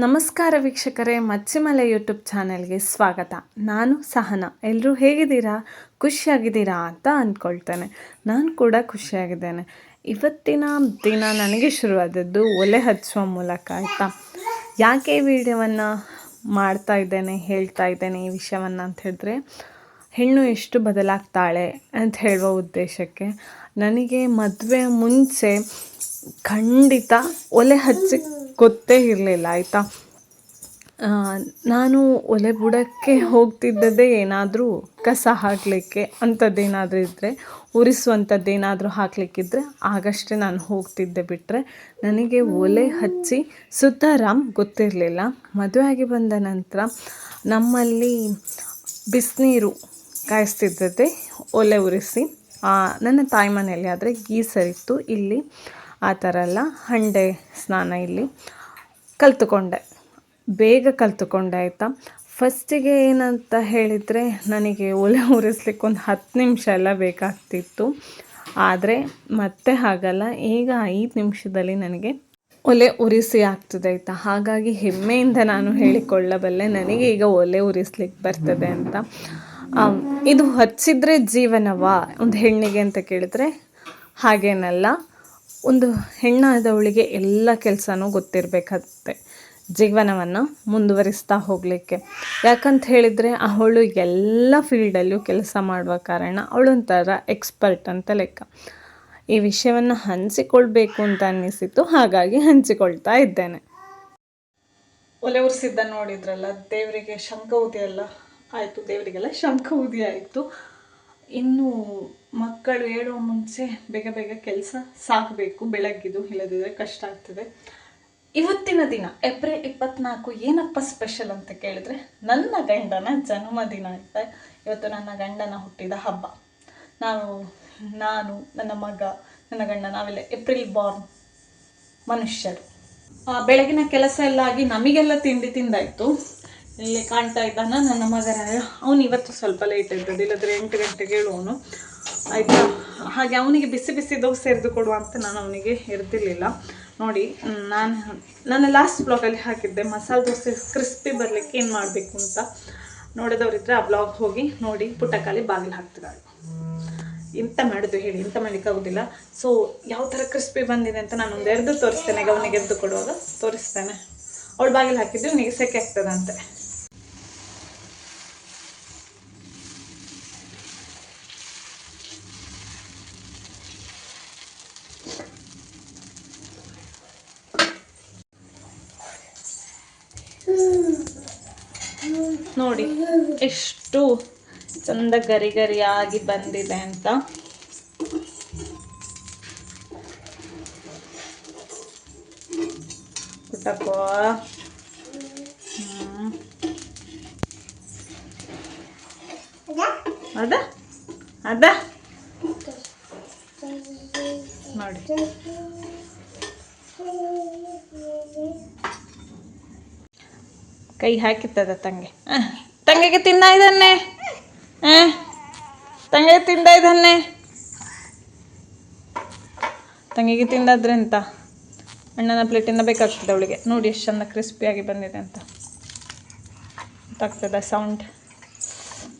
ನಮಸ್ಕಾರ ವೀಕ್ಷಕರೇ, ಮಚ್ಚಿಮಲೆ ಯೂಟ್ಯೂಬ್ ಚಾನೆಲ್ಗೆ ಸ್ವಾಗತ. ನಾನು ಸಹನ. ಎಲ್ಲರೂ ಹೇಗಿದ್ದೀರಾ? ಖುಷಿಯಾಗಿದ್ದೀರಾ ಅಂತ ಅಂದ್ಕೊಳ್ತೇನೆ. ನಾನು ಕೂಡ ಖುಷಿಯಾಗಿದ್ದೇನೆ. ಇವತ್ತಿನ ದಿನ ನನಗೆ ಶುರುವಾದದ್ದು ಒಲೆ ಹಚ್ಚುವ ಮೂಲಕ ಆಯಿತಾ? ಯಾಕೆ ವಿಡಿಯೋವನ್ನು ಮಾಡ್ತಾ ಇದ್ದೇನೆ, ಹೇಳ್ತಾ ಇದ್ದೇನೆ ಈ ವಿಷಯವನ್ನು ಅಂತ ಹೇಳಿದ್ರೆ, ಹೆಣ್ಣು ಎಷ್ಟು ಬದಲಾಗ್ತಾಳೆ ಅಂತ ಹೇಳುವ ಉದ್ದೇಶಕ್ಕೆ ನನಗೆ ಮದುವೆ ಮುಂಚೆ ಖಂಡಿತ ಒಲೆ ಹಚ್ಚಿ ಗೊತ್ತೇ ಇರಲಿಲ್ಲ, ಆಯಿತಾ? ನಾನು ಒಲೆ ಬುಡಕ್ಕೆ ಹೋಗ್ತಿದ್ದದೇ ಏನಾದರೂ ಕಸ ಹಾಕಲಿಕ್ಕೆ ಅಂಥದ್ದೇನಾದರೂ ಇದ್ದರೆ ಉರಿಸುವಂಥದ್ದೇನಾದರೂ ಹಾಕಲಿಕ್ಕಿದ್ರೆ ಆಗಷ್ಟೇ ನಾನು ಹೋಗ್ತಿದ್ದೆ ಬಿಟ್ಟರೆ ನನಗೆ ಒಲೆ ಹಚ್ಚಿ ಸುತಾರಾಮ್ ಗೊತ್ತಿರಲಿಲ್ಲ. ಮದುವೆ ಆಗಿ ಬಂದ ನಂತರ ನಮ್ಮಲ್ಲಿ ಬಿಸಿನೀರು ಕಾಯಿಸ್ತಿದ್ದದ್ದೇ ಒಲೆ ಉರಿಸಿ ನನ್ನ ತಾಯಿ ಮನೆಯಲ್ಲಿ, ಆದರೆ ಗೀಸರಿತ್ತು. ಇಲ್ಲಿ ಆ ಥರ ಎಲ್ಲ ಹಂಡೆ ಸ್ನಾನ ಇಲ್ಲಿ ಕಲಿತುಕೊಂಡೆ. ಬೇಗ ಕಲಿತುಕೊಂಡೆ ಆಯಿತಾ. ಫಸ್ಟಿಗೆ ಏನಂತ ಹೇಳಿದರೆ ನನಗೆ ಒಲೆ ಉರಿಸ್ಲಿಕ್ಕೆ ಒಂದು ಹತ್ತು ನಿಮಿಷ ಎಲ್ಲ ಬೇಕಾಗ್ತಿತ್ತು. ಆದರೆ ಮತ್ತೆ ಹಾಗಲ್ಲ, ಈಗ ಐದು ನಿಮಿಷದಲ್ಲಿ ನನಗೆ ಒಲೆ ಉರಿಸಿ ಆಗ್ತದೆ ಆಯಿತಾ. ಹಾಗಾಗಿ ಹೆಮ್ಮೆಯಿಂದ ನಾನು ಹೇಳಿಕೊಳ್ಳಬಲ್ಲೆ ನನಗೆ ಈಗ ಒಲೆ ಉರಿಸ್ಲಿಕ್ಕೆ ಬರ್ತದೆ ಅಂತ. ಇದು ಹಚ್ಚಿದ್ರೆ ಜೀವನವಾ? ಒಂದು ಹೆಣ್ಣಿಗೆ ಅಂತ ಕೇಳಿದ್ರೆ ಹಾಗೇನಲ್ಲ. ಒಂದು ಹೆಣ್ಣಾದವಳಿಗೆ ಎಲ್ಲ ಕೆಲಸನೂ ಗೊತ್ತಿರಬೇಕಾಗುತ್ತೆ. ಜೀವನವನ್ನು ಮುಂದುವರಿಸ್ತಾ ಹೋಗಲಿಕ್ಕೆ. ಯಾಕಂತ ಹೇಳಿದರೆ ಅವಳು ಎಲ್ಲ ಫೀಲ್ಡಲ್ಲೂ ಕೆಲಸ ಮಾಡುವ ಕಾರಣ ಅವಳೊಂಥರ ಎಕ್ಸ್ಪರ್ಟ್ ಅಂತ ಲೆಕ್ಕ. ಈ ವಿಷಯವನ್ನು ಹಂಚಿಕೊಳ್ಬೇಕು ಅಂತ ಅನ್ನಿಸಿತು ಹಾಗಾಗಿ ಹಂಚಿಕೊಳ್ತಾ ಇದ್ದೇನೆ. ಒಲೆ ಉರಿಸಿದ್ದ ನೋಡಿದ್ರಲ್ಲ, ದೇವರಿಗೆ ಶಂಕ ಎಲ್ಲ ಆಯಿತು, ದೇವರಿಗೆಲ್ಲ ಶಂಕ ಉದಿ ಆಯಿತು. ಇನ್ನು ಮಕ್ಕಳು ಹೇಳುವ ಮುಂಚೆ ಬೇಗ ಬೇಗ ಕೆಲಸ ಸಾಕಬೇಕು ಬೆಳಗ್ಗಿದು ಇಲ್ಲದಿದ್ದರೆ ಕಷ್ಟ ಆಗ್ತದೆ. ಇವತ್ತಿನ ದಿನ, ಏಪ್ರಿಲ್ ಇಪ್ಪತ್ನಾಲ್ಕು ಏನಪ್ಪ ಸ್ಪೆಷಲ್ ಅಂತ ಕೇಳಿದ್ರೆ, ನನ್ನ ಗಂಡನ ಜನ್ಮದಿನ ಆಯ್ತಾ ಇವತ್ತು ನನ್ನ ಗಂಡನ ಹುಟ್ಟಿದ ಹಬ್ಬ. ನಾವು, ನಾನು, ನನ್ನ ಮಗ, ನನ್ನ ಗಂಡ, ನಾವೆಲ್ಲ ಏಪ್ರಿಲ್ ಬಾರ್ನ್ ಮನುಷ್ಯರು. ಬೆಳಗಿನ ಕೆಲಸ ಎಲ್ಲ ಆಗಿ ನಮಗೆಲ್ಲ ತಿಂಡಿ ತಿಂದಾಯಿತು. ಇಲ್ಲಿ ಕಾಣ್ತಾ ಇದ್ದಾನ ನನ್ನ ಮಗನ. ಅವನು ಇವತ್ತು ಸ್ವಲ್ಪ ಲೇಟ್ ಇದ್ದದ್ದು ಇಲ್ಲದ್ರೆ ಎಂಟು ಗಂಟೆಗೆ ಹೇಳುವವನು. ಆಯಿತಾ? ಹಾಗೆ ಅವನಿಗೆ ಬಿಸಿ ಬಿಸಿ ದೋಸೆ ಎರೆದು ಕೊಡುವ ಅಂತ ನಾನು ಅವನಿಗೆ ಎರೆದಿರಲಿಲ್ಲ. ನೋಡಿ ನಾನು ನನ್ನ ಲಾಸ್ಟ್ ಬ್ಲಾಗಲ್ಲಿ ಹಾಕಿದ್ದೆ. ಮಸಾಲೆ ದೋಸೆ ಕ್ರಿಸ್ಪಿ ಬರಲಿಕ್ಕೆ ಏನು ಮಾಡಬೇಕು ಅಂತ. ನೋಡಿದವರಿದ್ದರೆ ಆ ಬ್ಲಾಗ್ ಹೋಗಿ ನೋಡಿ ಪುಟ್ಟಕಾಲಿ ಬಾಗಿಲು ಹಾಕ್ತಿದ್ದಾಳೆ. ಇಂಥ ಮಾಡೋದು ಹೇಳಿ ಇಂಥ ಮಾಡಲಿಕ್ಕಾಗೋದಿಲ್ಲ ಸೊ ಯಾವ ಥರ ಕ್ರಿಸ್ಪಿ ಬಂದಿದೆ ಅಂತ ನಾನು ಒಂದು ತೋರಿಸ್ತೇನೆ. ಅವನಿಗೆ ಎದ್ದು ಕೊಡುವಾಗ ತೋರಿಸ್ತೇನೆ. ಅವಳು ಬಾಗಿಲು ಹಾಕಿದ್ದು ಇವನಿಗೆ ಸೆಕೆ ಆಗ್ತದಂತೆ. ನೋಡಿ ಎಷ್ಟು ಚಂದ ಗರಿ ಗರಿಯಾಗಿ ಬಂದಿದೆ ಅಂತ. ಅದ? ಅದ? ನೋಡಿ. ಕೈ ಹಾಕಿತ್ತದ ತಂಗೆ. ತಂಗೆಗೆ ತಿನ್ನ ಇದನ್ನೇ? ತಂಗೆ ತಿಂದ ಇದನ್ನೇ? ತಂಗಿಗೆ ತಿಂದಾದ್ರೆ ಅಂತ ಅಣ್ಣನ ಪ್ಲೇಟಿಂದ ಬೇಕಾಗ್ತದೆ ಅವಳಿಗೆ. ನೋಡಿ ಎಷ್ಟು ಚಂದ ಕ್ರಿಸ್ಪಿಯಾಗಿ ಬಂದಿದೆ ಅಂತ. ಗೊತ್ತಾಗ್ತದ ಸೌಂಡ್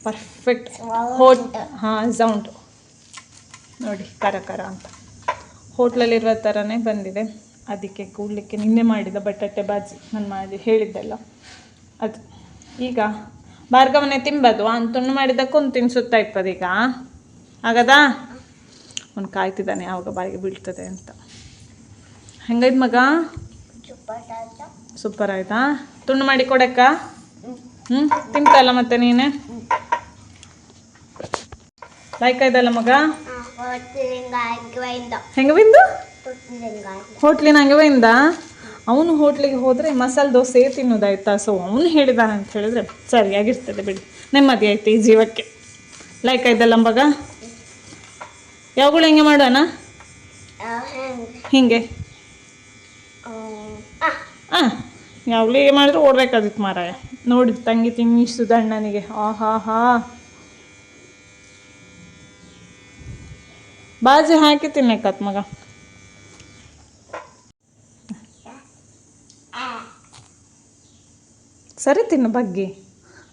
ಪರ್ಫೆಕ್ಟ್ ಹೋಟ್ ಹಾಂ ಸೌಂಡ್ ನೋಡಿ, ಕರ ಕರ ಅಂತ. ಹೋಟ್ಲಲ್ಲಿರುವ ಥರನೇ ಬಂದಿದೆ. ಅದಕ್ಕೆ ಕೂಡಲಿಕ್ಕೆ ನಿನ್ನೆ ಮಾಡಿದ ಬಟಾಟೆ ಬಾಜಿ. ನಾನು ಮಾಡಿ ಹೇಳಿದ್ದೆಲ್ಲ. ಅದು ಈಗ ಭಾರ್ಗವನೇ ತಿಂಬದು ತುಂಡು ಮಾಡಿದ್ದಕ್ಕೊಂದು ತಿನ್ಸುತ್ತಾ ಈಗ ಆಗದಾ ಅವ್ನು ಕಾಯ್ತಿದ್ದಾನೆ ಯಾವಾಗ ಬಾಯಿಗೆ ಬೀಳ್ತದೆ ಅಂತ ಹೆಂಗೈದು ಮಗ ಸೂಪರ್ ಆಯ್ತಾ ತುಂಡು ಮಾಡಿ ಕೊಡಕ್ಕ ಹ್ಞೂ ತಿಂತಲ್ಲ ಮತ್ತೆ ನೀನೆ ಲೈಕ್ ಆಯ್ತಲ್ಲ ಮಗ ಹೋಟ್ಲಿನ ಹಂಗೆ ಬೈಂದ ಅವನು ಹೋಟ್ಲಿಗೆ ಹೋದರೆ ಮಸಾಲೆ ದೋಸೆ ತಿನ್ನೋದಾಯ್ತಾ? ಸೊ ಅವನು ಹೇಳಿದ ಅಂತ ಹೇಳಿದ್ರೆ ಸರಿಯಾಗಿರ್ತದೆ ಬಿಡಿ. ನೆಮ್ಮದಿ ಆಯ್ತು ಈ ಜೀವಕ್ಕೆ. ಲೈಕ್ ಆಯ್ತಲ್ಲ ಮಗ? ಯಾವಾಗಳು ಹೆಂಗೆ ಮಾಡೋಣ? ಹಿಂಗೆ. ಹಾಂ ಯಾವಾಗಲೂ ಏನು ಮಾಡಿದ್ರು ಓಡ್ಬೇಕಾದಿತ್ತು ಮಾರಾಯ. ನೋಡಿ, ತಂಗಿ ತಿಮ್ಮಿ ಅಣ್ಣನಿಗೆ ಆಹಾಹಾ. ಹಾ ಬಾಜಿ ಹಾಕಿ ತಿನ್ನಕತ್ ಮಗ. ಸರಿ ತಿನ್ನು ಬಗ್ಗಿ.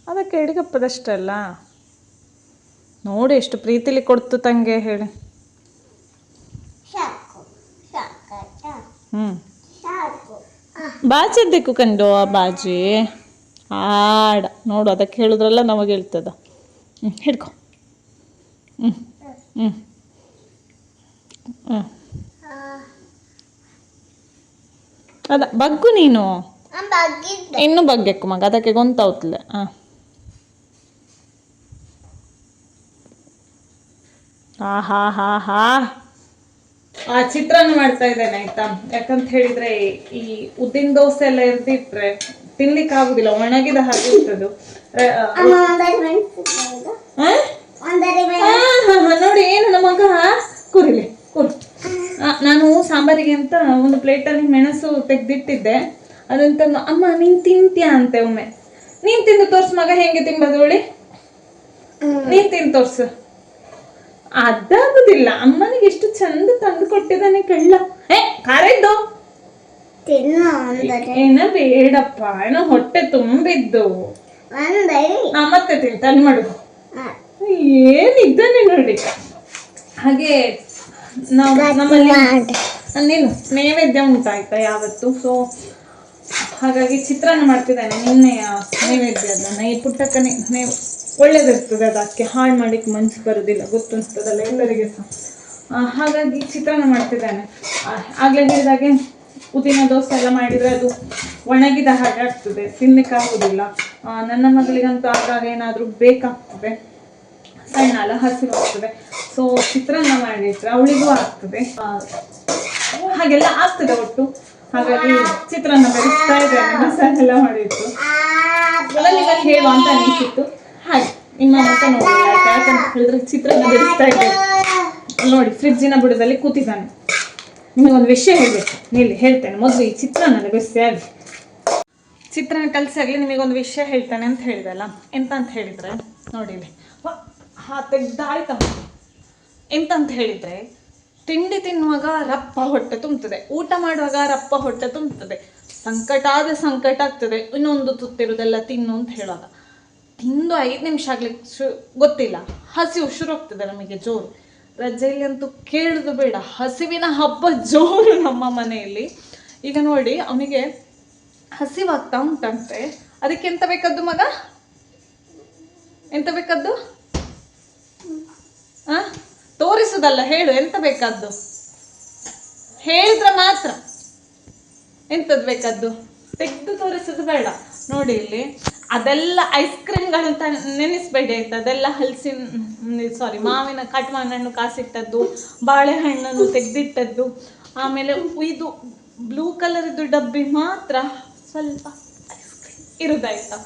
ಅದಕ್ಕೆ ಎಡಿಗಪ್ಪದಷ್ಟಲ್ಲ ನೋಡಿ ಎಷ್ಟು ಪ್ರೀತಿಲಿ ಕೊಡ್ತು ತಂಗೆ ಹೇಳಿ. ಹ್ಞೂ ಬಾಚಿದ್ದಕ್ಕು ಕಂಡು ಆ ಬಾಜಿ. ಆಡ ನೋಡು ಅದಕ್ಕೆ ಹೇಳಿದ್ರಲ್ಲ ನಮಗೆ ಹೇಳ್ತದ. ಹ್ಞೂ ಹಿಡ್ಕೊ. ಹ್ಞೂ ಹ್ಞೂ ಹ್ಞೂ ಅದ ಬಗ್ಗು ನೀನು. ಇನ್ನೂ ಬಗ್ಗೆಕ್ಕು ಮಗ ಅದಕ್ಕೆ ಗೊಂತಾವ್ತಿಲ್ಲ ಹಾಂ. ಹಾ ಹಾ ಹಾ ಹಾ. ಆ ಚಿತ್ರಾನ್ನ ಮಾಡ್ತಾ ಇದ್ದೇನೆ ಆಯ್ತಾ? ಯಾಕಂತ ಹೇಳಿದ್ರೆ ಈ ಉದ್ದಿನ ದೋಸೆ ಎಲ್ಲ ಎರ್ದಿಟ್ರೆ ತಿನ್ಲಿಕ್ಕೆ ಆಗುದಿಲ್ಲ ಒಣಗಿದ ಹಾಗೆ ಇರ್ತದು. ನೋಡಿ ಏನು ನಮ್ಮ ಮಗ? ಕುರಿಲಿ ಕುರಿ. ಆ, ನಾನು ಸಾಂಬಾರಿಗೆ ಅಂತ ಒಂದು ಪ್ಲೇಟಲ್ಲಿ ಮೆಣಸು ತೆಗ್ದಿಟ್ಟಿದ್ದೆ. ಅದಂತ ಅಮ್ಮ ನೀನ್ ತಿಂತೀಯ ಅಂತೆ ಒಮ್ಮೆ. ನೀನ್ ತಿಂದು ತೋರ್ಸು ಮಗ ಹೆಂಗೆ ತಿಂಬದು ಹೇಳಿ? ನೀನ್ ತಿಂದು ತೋರ್ಸು. ಅದಾಗುದಿಲ್ಲ. ಅಮ್ಮನಿಗೆ ಎಷ್ಟು ಚಂದ ತಂದು ಕೊಟ್ಟಿದ್ದಾನೆ ಕಳ್ಳ. ಏ ಖಾರ ಇದ್ದು? ಏನ ಬೇಡಪ್ಪ. ಏನ ಹೊಟ್ಟೆ ತುಂಬಿದ್ದು. ಮತ್ತೆ ತಿಂತಾನೆ ಮಾಡುದು ಆ, ಏನಿದ್ದಾನೆ ನೋಡಿ. ಹಾಗೆ ನಾವು ನಮ್ಮಲ್ಲಿ ನೀನು ನೈವೇದ್ಯ ಉಂಟಾಯ್ತಾ ಯಾವತ್ತು? ಸೊ ಹಾಗಾಗಿ ಚಿತ್ರಾನ್ನ ಮಾಡ್ತಿದ್ದಾನೆ ನಿನ್ನೆಯ ನೈವೇದ್ಯದನ್ನ ಈ ಪುಟ್ಟಕ್ಕನೆ ನೈ ಒಳ್ಳೇದಿರ್ತದೆ ಅದಕ್ಕೆ ಹಾಳು ಮಾಡಲಿಕ್ಕೆ ಮನ್ಸು ಬರೋದಿಲ್ಲ, ಗೊತ್ತುಂಟದಲ್ಲ ಎಲ್ಲರಿಗೆ ಸಹ. ಹಾಗಾಗಿ ಚಿತ್ರಾನ್ನ ಮಾಡ್ತಿದ್ದಾನೆ. ಆಗ್ಲೇ ಹೇಳಿದಾಗೆ ಉದಿನ ದೋಸೆ ಎಲ್ಲ ಮಾಡಿದ್ರೆ ಅದು ಒಣಗಿದ ಹಾಗೆ ಆಗ್ತದೆ, ತಿನ್ಲಿಕ್ಕೆ ಆಗೋದಿಲ್ಲ. ನನ್ನ ಮಗಳಿಗಂತೂ ಆಗಾಗ ಏನಾದರೂ ಬೇಕಾಗ್ತದೆ. ಸಣ್ಣ ಅಲ್ಲ, ಹಸಿರು ಆಗ್ತದೆ. ಸೊ ಚಿತ್ರಾನ್ನ ಮಾಡಿದ್ರೆ ಅವಳಿಗೂ ಆಗ್ತದೆ. ಹಾಗೆಲ್ಲ ಆಗ್ತದೆ ಒಟ್ಟು. ಹಾಗಾಗಿ ಚಿತ್ರಾನ್ನ ಬೆರೆಸ್ತಾ ಇದ್ದೇನೆ ಮಸಾಲೆ ಎಲ್ಲ ಮಾಡಿತ್ತು ಅದರಲ್ಲಿ ನಿಮಗೆ ಹೇಳು ಅಂತ ಅನಿಸಿತ್ತು. ಹಾಗೆ, ನಿಮ್ಮ ಮುಖ ನೋಡಿ? ಯಾಕಂತ ಹೇಳಿದ್ರೆ ಚಿತ್ರಾನ್ನ ಬೆರೆಸ್ತಾ ಇದ್ದೇನೆ ನೋಡಿ ಫ್ರಿಜ್ಜಿನ ಬುಡದಲ್ಲಿ ಕೂತಿದ್ದಾನೆ. ಒಂದು ವಿಷಯ ಹೇಳ್ಬೇಕು. ನಿಲ್ಲಿ, ಹೇಳ್ತೇನೆ. ಮೊದಲು ಈ ಚಿತ್ರಾನ್ನ ಬೆರೆಸಿ ಆಗಿ ಚಿತ್ರಾನ್ನ ಕಲಸಾಗಲಿ ಒಂದು ವಿಷಯ ಹೇಳ್ತಾನೆ ಅಂತ ಹೇಳಿದಲ್ಲ ಎಂತ ಅಂತ ಹೇಳಿದ್ರೆ, ನೋಡಿ ಹಾ ತೆಗ್ದಾಯ್ತಮ್ಮ ಎಂತ ಅಂತ ಹೇಳಿದ್ರೆ ತಿಂಡಿ ತಿನ್ನುವಾಗ ರಪ್ಪ ಹೊಟ್ಟೆ ತುಂಬುತ್ತದೆ ಊಟ ಮಾಡುವಾಗ ರಪ್ಪ ಹೊಟ್ಟೆ ತುಂಬುತ್ತದೆ ಸಂಕಟ ಆದ ಸಂಕಟ ಆಗ್ತದೆ. ಇನ್ನೊಂದು ತುತ್ತಿರುವುದೆಲ್ಲ ತಿನ್ನು ಅಂತ ಹೇಳುವಾಗ. ತಿಂದು ಐದು ನಿಮಿಷ ಆಗ್ಲಿಕ್ಕೆ ಶು, ಗೊತ್ತಿಲ್ಲ. ಹಸಿವು ಶುರು ಆಗ್ತದೆ ನಮಗೆ ಜೋರು. ರಜೆಯಲ್ಲಿ ಅಂತೂ ಕೇಳುದು ಬೇಡ. ಹಸಿವಿನ ಹಬ್ಬ ಜೋರು ನಮ್ಮ ಮನೆಯಲ್ಲಿ. ಈಗ ನೋಡಿ, ಅವನಿಗೆ ಹಸಿವಾಗ್ತಾ ಉಂಟಂತೆ. ಅದಕ್ಕೆ ಎಂತ ಬೇಕದ್ದು ಮಗ? ಎಂತ ಬೇಕದ್ದು? ಆ? ತೋರಿಸುದಲ್ಲ, ಹೇಳು, ಎಂತ ಬೇಕಾದ್ದು? ಹೇಳಿದ್ರೆ ಮಾತ್ರ. ಎಂತದ್ದು ಬೇಕದ್ದು? ತೆಗೆದು ತೋರಿಸೋದು ಬೇಡ. ನೋಡಿ ಇಲ್ಲಿ, ಅದೆಲ್ಲ ಐಸ್ ಕ್ರೀಮ್ಗಳಂತ ನೆನೆಸ್ಬೇಡಿ ಆಯ್ತು? ಅದೆಲ್ಲ ಹಲಸಿನ ಸಾರಿ ಮಾವಿನ ಕಟ್ಮಾವಿನ ಹಣ್ಣು ಕಾಸಿಟ್ಟದ್ದು, ಬಾಳೆಹಣ್ಣನ್ನು ತೆಗೆದಿಟ್ಟದ್ದು, ಆಮೇಲೆ ಇದು ಬ್ಲೂ ಕಲರ್ದು ಡಬ್ಬಿ ಮಾತ್ರ ಸ್ವಲ್ಪ ಐಸ್ ಕ್ರೀಮ್ ಇರುದಾಯ್ತಾ?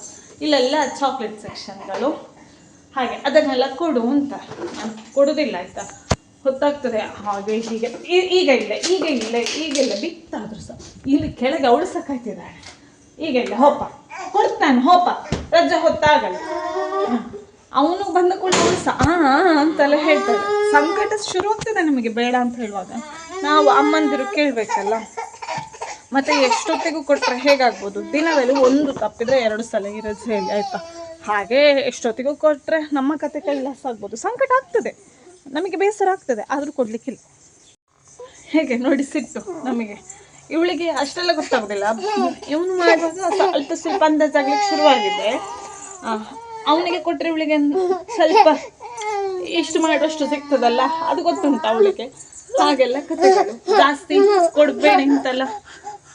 ಇಲ್ಲೆಲ್ಲ ಚಾಕ್ಲೇಟ್ ಸೆಕ್ಷನ್ಗಳು ಹಾಗೆ, ಅದನ್ನೆಲ್ಲ ಕೊಡು ಅಂತ. ನಾನು ಕೊಡುದಿಲ್ಲ, ಆಯ್ತಾ? ಹೊತ್ತಾಗ್ತದೆ, ಹಾಗೆ ಹೀಗೆ. ಈಗ ಇಲ್ಲ ಈಗ ಇಲ್ಲ ಈಗ ಇಲ್ಲ, ಬಿತ್ತಾದ್ರೂ ಸಹ. ಇಲ್ಲಿ ಕೆಳಗೆ ಅವಳು ಸಾಕಾಯ್ತಿದ್ದಾಳೆ ಈಗ ಇಲ್ಲ ಹೋಪ ಕೊಡ್ತಾನೆ ಹೋಪ ರಜೆ ಹೊತ್ತಾಗಲ್ಲ. ಅವನು ಬಂದ ಕೂಡ ಅವಳು ಸಹ ಅಂತೆಲ್ಲ ಹೇಳ್ತಾಳೆ. ಸಂಕಟ ಶುರು ಆಗ್ತದೆ ನಮಗೆ, ಬೇಡ ಅಂತ ಹೇಳುವಾಗ. ನಾವು ಅಮ್ಮಂದಿರು ಕೇಳಬೇಕಲ್ಲ. ಮತ್ತೆ ಎಷ್ಟೊತ್ತಿಗೂ ಕೊಟ್ಟರೆ ಹೇಗಾಗ್ಬೋದು? ದಿನದಲ್ಲಿ ಒಂದು ತಪ್ಪಿದ್ರೆ ಎರಡು ಸಲ ಈ ರಜೆಯಲ್ಲಿ, ಆಯ್ತಾ? ಹಾಗೆ ಎಷ್ಟೊತ್ತಿಗೂ ಕೊಟ್ಟರೆ ನಮ್ಮ ಕತೆ ಕೈಲಾಸ ಆಗ್ಬೋದು. ಸಂಕಟ ಆಗ್ತದೆ. ನಮಗೆ ಬೇಸರ ಆಗ್ತದೆ. ಆದರೂ ಕೊಡಲಿಕ್ಕಿಲ್ಲ. ಹೇಗೆ? ನೋಡಿ ಸಿಟ್ಟು ನಮಗೆ. ಇವಳಿಗೆ ಅಷ್ಟೆಲ್ಲ ಗೊತ್ತಾಗೋದಿಲ್ಲ. ಇವನು ಮಾಡುವಾಗ ಸ್ವಲ್ಪ ಸ್ವಲ್ಪ ಅಂದಾಜಾಗ್ಲಿಕ್ಕೆ ಶುರುವಾಗಿದೆ. ಅವನಿಗೆ ಕೊಟ್ಟರೆ ಇವಳಿಗೆ ಸ್ವಲ್ಪ ಎಷ್ಟು ಮಾಡುವಷ್ಟು ಸಿಗ್ತದಲ್ಲ? ಅದು ಗೊತ್ತುಂಟು ಅವಳಿಗೆ. ಹಾಗೆಲ್ಲ ಕಥೆಗಳು. ಜಾಸ್ತಿ ಕೊಡಬೇಡಿ ಅಂತೆಲ್ಲ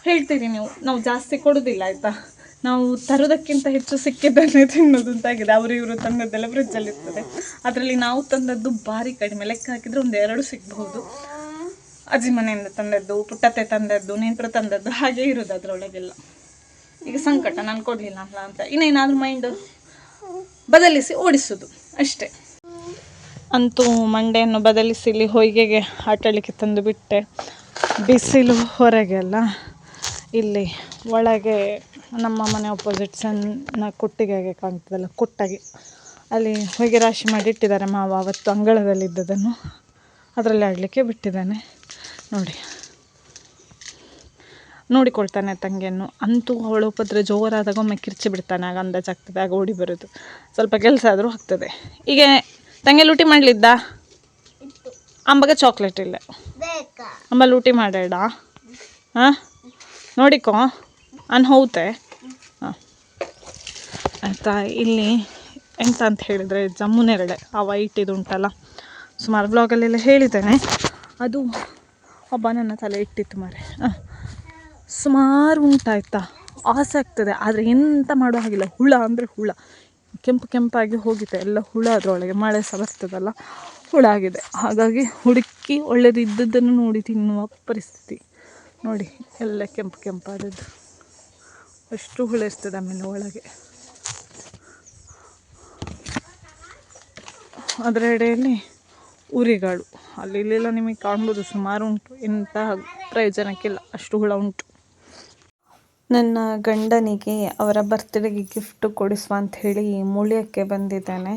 ಹೇಳ್ತೀರಿ ನೀವು. ನಾವು ಜಾಸ್ತಿ ಕೊಡೋದಿಲ್ಲ, ಆಯ್ತಾ? ನಾವು ತರೋದಕ್ಕಿಂತ ಹೆಚ್ಚು ಸಿಕ್ಕಿದ್ದನ್ನೇ ತಿನ್ನೋದು ಅಂತಾಗಿದೆ. ಅವರು ಇವರು ತಂದದ್ದೆಲ್ಲ ಫ್ರಿಜ್ಜಲ್ಲಿ ಇರ್ತದೆ. ಅದರಲ್ಲಿ ನಾವು ತಂದದ್ದು ಭಾರಿ ಕಡಿಮೆ. ಲೆಕ್ಕ ಹಾಕಿದ್ರೆ ಒಂದು ಎರಡು ಸಿಗ್ಬಹುದು. ಅಜ್ಜಿ ಮನೆಯಿಂದ ತಂದದ್ದು ಪುಟ್ಟತೆ ತಂದದ್ದು ನೆಂಟರು ತಂದದ್ದು ಹಾಗೆ ಇರೋದು ಅದರೊಳಗೆಲ್ಲ. ಈಗ ಸಂಕಟ, ನಾನು ಕೊಡಲಿಲ್ಲ ಅಲ್ಲ ಅಂತ. ಇನ್ನೇನಾದರೂ ಮೈಂಡ್ ಬದಲಿಸಿ ಓಡಿಸೋದು. ಅಷ್ಟೇ. ಅಂತೂ ಮಂಡೆಯನ್ನು ಬದಲಿಸಿ ಇಲ್ಲಿ ಹೊಯ್ಗೆಗೆ ಆಟಳಿಕೆ ತಂದು ಬಿಟ್ಟೆ. ಬಿಸಿಲು ಹೊರಗೆಲ್ಲ ಇಲ್ಲಿ ಒಳಗೆ ನಮ್ಮ ಮನೆ ಅಪೋಸಿಟ್ ಸಣ್ಣ ಕೊಟ್ಟಿಗೆಗೆ ಕಾಣ್ತದಲ್ಲ ಕೊಟ್ಟಾಗೆ. ಅಲ್ಲಿ ಹೊಯ್ಗೆ ರಾಶಿ ಮಾಡಿ ಇಟ್ಟಿದ್ದಾರೆ ಮಾವ ಅವತ್ತು ಅಂಗಳದಲ್ಲಿದ್ದದನ್ನು ಅದರಲ್ಲಿ ಆಡಲಿಕ್ಕೆ ಬಿಟ್ಟಿದ್ದಾನೆ. ನೋಡಿ. ನೋಡಿಕೊಳ್ತಾನೆ ತಂಗಿಯನ್ನು. ಅಂತೂ ಅವಳು ಉಪದ್ರೆ ಜೋರಾದಾಗ ಒಮ್ಮೆ ಕಿರ್ಚಿ ಬಿಡ್ತಾನೆ ಆಗ ಅಂದಾಜಾಗ್ತದೆ ಆಗ ಓಡಿ ಬರೋದು. ಸ್ವಲ್ಪ ಕೆಲಸ ಆದರೂ ಆಗ್ತದೆ. ಈಗ ತಂಗಿ ಲೂಟಿ ಮಾಡಲಿದ್ದ? ಅಂಬಾಗ ಚಾಕ್ಲೇಟ್ ಇಲ್ಲ. ಅಂಬ ಲೂಟಿ ಮಾಡೇಡ ಹಾಂ? ನೋಡಿಕೋ. ಅನ್ ಹೌತೆ ಹಾಂ. ಆಯಿತಾ, ಇಲ್ಲಿ ಎಂತ ಅಂತ ಹೇಳಿದರೆ ಜಮ್ಮುನೆರಡೆ ಆ ವೈಟ್ ಇದು ಉಂಟಲ್ಲ ಸುಮಾರು ಬ್ಲಾಗಲ್ಲೆಲ್ಲ ಹೇಳಿದ್ದೇನೆ. ಅದು ಒಬ್ಬ ನನ್ನ ತಲೆ ಇಟ್ಟಿತ್ತು ಮಾರೆ. ಸುಮಾರು ಉಂಟಾಯ್ತಾ. ಆಸೆ ಆಗ್ತದೆ. ಆದರೆ ಎಂತ ಮಾಡೋ ಹಾಗಿಲ್ಲ. ಹುಳ ಅಂದರೆ ಹುಳ. ಕೆಂಪು ಕೆಂಪಾಗಿ ಹೋಗಿದೆ. ಎಲ್ಲ ಹುಳ ಅದರೊಳಗೆ. ಮಳೆ ಸಹ ಬರ್ತದಲ್ಲ. ಹುಳ ಆಗಿದೆ. ಹಾಗಾಗಿ ಹುಡುಕಿ ಒಳ್ಳೇದು ಇದ್ದದ್ದನ್ನು ನೋಡಿ ತಿನ್ನುವ ಪರಿಸ್ಥಿತಿ. ನೋಡಿ, ಎಲ್ಲ ಕೆಂಪು ಕೆಂಪಾದದ್ದು. ಅಷ್ಟು ಹುಳ ಇರ್ತದೆ ಆಮೇಲೆ ಒಳಗೆ. ಅದರ ಎಡೆಯಲ್ಲಿ ಉರಿಗಳು. ಅಲ್ಲಿ ಇಲ್ಲೆಲ್ಲ ನಿಮಗೆ ಕಾಣ್ಬೋದು, ಸುಮಾರು ಉಂಟು. ಇಂತಹ ಪ್ರಯೋಜನಕ್ಕಿಲ್ಲ, ಅಷ್ಟು ಹುಳ ಉಂಟು. ನನ್ನ ಗಂಡನಿಗೆ ಅವರ ಬರ್ತ್ಡೇಗೆ ಗಿಫ್ಟ್ ಕೊಡಿಸುವ ಅಂತ ಹೇಳಿ ಮುಳಿಯಕ್ಕೆ ಬಂದಿದ್ದೇನೆ.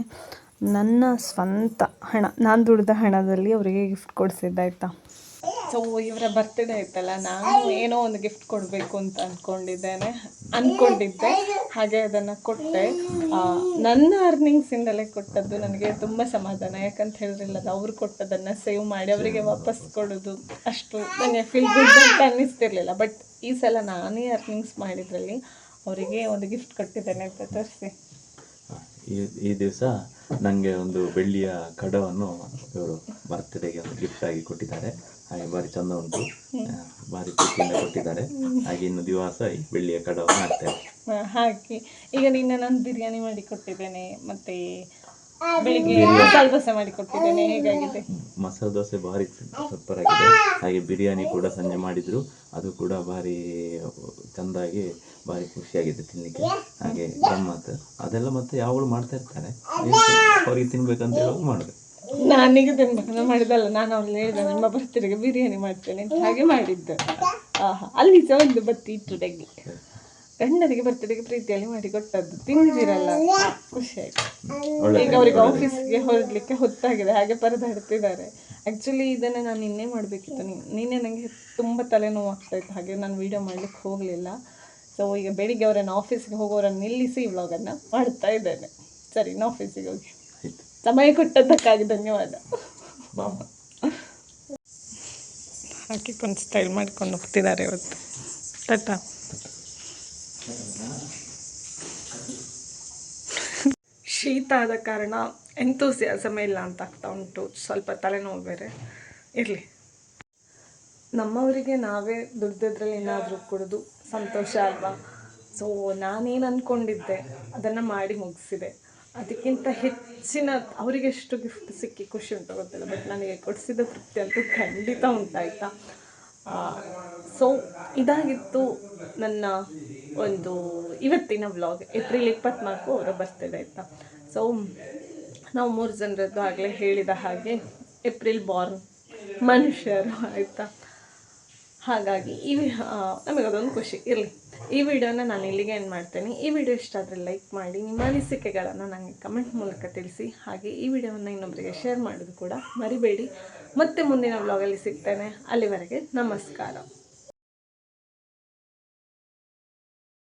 ನನ್ನ ಸ್ವಂತ ಹಣ, ನಾನು ದುಡಿದ ಹಣದಲ್ಲಿ ಅವರಿಗೆ ಗಿಫ್ಟ್ ಕೊಡಿಸಿದ್ದಾಯ್ತಾ? ಸೊ ಇವರ ಬರ್ತ್ಡೇ ಆಯ್ತಲ್ಲ ನಾನು ಏನೋ ಒಂದು ಗಿಫ್ಟ್ ಕೊಡಬೇಕು ಅಂತ ಅಂದ್ಕೊಂಡಿದ್ದೇನೆ ಅಂದ್ಕೊಂಡಿದ್ದೆ ಹಾಗೆ ಅದನ್ನು ಕೊಟ್ಟೆ. ನನ್ನ ಅರ್ನಿಂಗ್ಸಿಂದಲೇ ಕೊಟ್ಟದ್ದು ನನಗೆ ತುಂಬ ಸಮಾಧಾನ. ಯಾಕಂತ ಹೇಳಿದ್ರಿಲ್ಲ ಅದು ಅವ್ರು ಕೊಟ್ಟದನ್ನು ಸೇವ್ ಮಾಡಿ ಅವರಿಗೆ ವಾಪಸ್ ಕೊಡೋದು ಅಷ್ಟು ನನಗೆ ಫೀಲ್ ಗುಡ್ ಅಂತ ಅನ್ನಿಸ್ತಿರ್ಲಿಲ್ಲ. ಬಟ್ ಈ ಸಲ ನಾನೇ ಅರ್ನಿಂಗ್ಸ್ ಮಾಡಿದ್ರಲ್ಲಿ ಅವರಿಗೆ ಒಂದು ಗಿಫ್ಟ್ ಕೊಟ್ಟಿದ್ದೇನೆ ಅಂತ ತೋರಿಸಿ. ಈ ಈ ದಿವಸ ನನಗೆ ಒಂದು ಬೆಳ್ಳಿಯ ಕಡವನ್ನು ಇವರು ಬರ್ತ್ಡೇಗೆ ಒಂದು ಗಿಫ್ಟ್ ಆಗಿ ಕೊಟ್ಟಿದ್ದಾರೆ. ಹಾಗೆ ಭಾರಿ ಚಂದ ಉಂಟು. ಭಾರಿ ಪ್ರೀತಿಯಿಂದ ಕೊಟ್ಟಿದ್ದಾರೆ. ಹಾಗೆ ಇನ್ನು ದಿವಸ ಈ ಬೆಳ್ಳಿಯ ಕಡವನ್ನು ಹಾಕ್ತೇವೆ ಹಾಕಿ ಈಗ ನಿನ್ನೆ ನಾನು ಬಿರಿಯಾನಿ ಮಾಡಿ ಕೊಟ್ಟಿದ್ದೇನೆ. ಮತ್ತೆ ಬೆಳಿಗ್ಗೆ ಮಸಾಲೆ ದೋಸೆ ಮಾಡಿ ಕೊಟ್ಟಿದ್ದೇನೆ ಹೇಗಾಗಿದೆ? ಮಸಾಲೆ ದೋಸೆ ಭಾರಿ ಸೂಪರ್ ಆಗಿದೆ ಹಾಗೆ ಬಿರಿಯಾನಿ ಕೂಡ ಸಂಜೆ ಮಾಡಿದ್ರು. ಅದು ಕೂಡ ಭಾರಿ ಚಂದಾಗಿ ಭಾರಿ ಖುಷಿಯಾಗಿದೆ ತಿನ್ನಲಿಕ್ಕೆ ಹಾಗೆ ಗಮ್ಮತ್ ಅದೆಲ್ಲ ಮತ್ತೆ ಯಾವಾಗಲೂ ಮಾಡ್ತಾ ಇರ್ತಾರೆ. ಅವ್ರಿಗೆ ತಿನ್ಬೇಕಂತ ಹೇಳುವಾಗ ಮಾಡುದು. ನಾನೀಗ ತಿನ್ಬೇಕು. ಮಾಡಿದಲ್ಲ ನಾನು ಅವ್ಳು ಹೇಳಿದೆ ನಮ್ಮ ಬರ್ತಿರಿಗೆ ಬಿರಿಯಾನಿ ಮಾಡ್ತೇನೆ ಹಾಗೆ ಮಾಡಿದ್ದೆ. ಆಹಾ ಅಲ್ಲಿ ಸಹ ಒಂದು ಬತ್ತಿ ಇಟ್ಟು ಡಗ್ಗಿ ಗಂಡನಿಗೆ ಬರ್ತಡೆಗೆ ಪ್ರೀತಿಯಲ್ಲಿ ಮಾಡಿ ಕೊಟ್ಟದ್ದು. ತಿಂದಿರಲ್ಲ. ಖುಷಿ ಆಯ್ತು. ಈಗ ಅವರಿಗೆ ಆಫೀಸ್ಗೆ ಹೊರಡ್ಲಿಕ್ಕೆ ಹೊತ್ತಾಗಿದೆ. ಹಾಗೆ ಪರದಾಡ್ತಿದ್ದಾರೆ. ಆ್ಯಕ್ಚುಲಿ ಇದನ್ನು ನಾನು ನಿನ್ನೆ ಮಾಡಬೇಕಿತ್ತು. ನಿನ್ನೆ ನನಗೆ ತುಂಬ ತಲೆನೋವು ಇತ್ತು ಹಾಗೆ ನಾನು ವೀಡಿಯೋ ಮಾಡ್ಲಿಕ್ಕೆ ಹೋಗಲಿಲ್ಲ. ಸೊ ಈಗ ಬೆಳಿಗ್ಗೆ ಅವರನ್ನು ಆಫೀಸ್ಗೆ ಹೋಗೋರನ್ನು ನಿಲ್ಲಿಸಿ ವ್ಲಾಗನ್ನು ಮಾಡ್ತಾ ಇದ್ದೇನೆ. ಸರಿ ನಾನು ಆಫೀಸಿಗೆ ಹೋಗಿ. ಸಮಯ ಕೊಟ್ಟದ್ದಕ್ಕಾಗಿ ಧನ್ಯವಾದ. ಹಾಕಿ ಹಾಕಿಕೊಂಡು ಸ್ಟೈಲ್ ಮಾಡ್ಕೊಂಡು ಹೋಗ್ತಿದ್ದಾರೆ ಇವತ್ತು. ಟಟಾ ಶೀತ ಆದ ಕಾರಣ ಎಂತೂಸಿಯಾಸಮ ಇಲ್ಲ ಅಂತ ಆಗ್ತಾ ಉಂಟು. ಸ್ವಲ್ಪ ತಲೆನೋವು ಬೇರೆ. ಇರಲಿ. ನಮ್ಮವರಿಗೆ ನಾವೇ ದುಡ್ದಿದ್ರಲ್ಲಿ ಏನಾದರೂ ಕೊಡೋದು ಸಂತೋಷ ಅಲ್ವಾ? ಸೊ ನಾನೇನು ಅಂದ್ಕೊಂಡಿದ್ದೆ ಅದನ್ನು ಮಾಡಿ ಮುಗಿಸಿದೆ. ಅದಕ್ಕಿಂತ ಹೆಚ್ಚಿನ ಅವರಿಗೆ ಎಷ್ಟು ಗಿಫ್ಟ್ ಸಿಕ್ಕಿ ಖುಷಿ ಉಂಟು ಗೊತ್ತಿಲ್ಲ ಬಟ್ ನನಗೆ ಕೊಡಿಸಿದ ತೃಪ್ತಿ ಅಂತೂ ಖಂಡಿತ ಉಂಟಾಯ್ತಾ? ಸೊ ಇದಾಗಿತ್ತು ನನ್ನ ಒಂದು ಇವತ್ತಿನ ವ್ಲಾಗ್ ಏಪ್ರಿಲ್ ಇಪ್ಪತ್ತ್ನಾಲ್ಕು ಅವರ ಬರ್ತಿದೆ ಆಯಿತಾ? ಸೊ ನಾವು ಮೂರು ಜನರದ್ದು ಆಗಲೇ ಹೇಳಿದ ಹಾಗೆ ಏಪ್ರಿಲ್ ಬಾರ್ನ್ ಮನುಷ್ಯರು, ಆಯಿತಾ? ಹಾಗಾಗಿ ಈ ನಮಗದೊಂದು ಖುಷಿ. ಇರಲಿ. ಈ ವಿಡಿಯೋನ ನಾನು ಇಲ್ಲಿಗೆ ಏನು ಮಾಡ್ತೇನೆ. ಈ ವಿಡಿಯೋ ಇಷ್ಟ ಆದರೆ ಲೈಕ್ ಮಾಡಿ, ನಿಮ್ಮ ಅನಿಸಿಕೆಗಳನ್ನು ನನಗೆ ಕಮೆಂಟ್ ಮೂಲಕ ತಿಳಿಸಿ. ಹಾಗೆ ಈ ವಿಡಿಯೋವನ್ನು ಇನ್ನೊಬ್ಬರಿಗೆ ಶೇರ್ ಮಾಡೋದು ಕೂಡ ಮರಿಬೇಡಿ. ಮತ್ತೆ ಮುಂದಿನ ವ್ಲಾಗಲ್ಲಿ ಸಿಗ್ತೇನೆ. ಅಲ್ಲಿವರೆಗೆ ನಮಸ್ಕಾರ.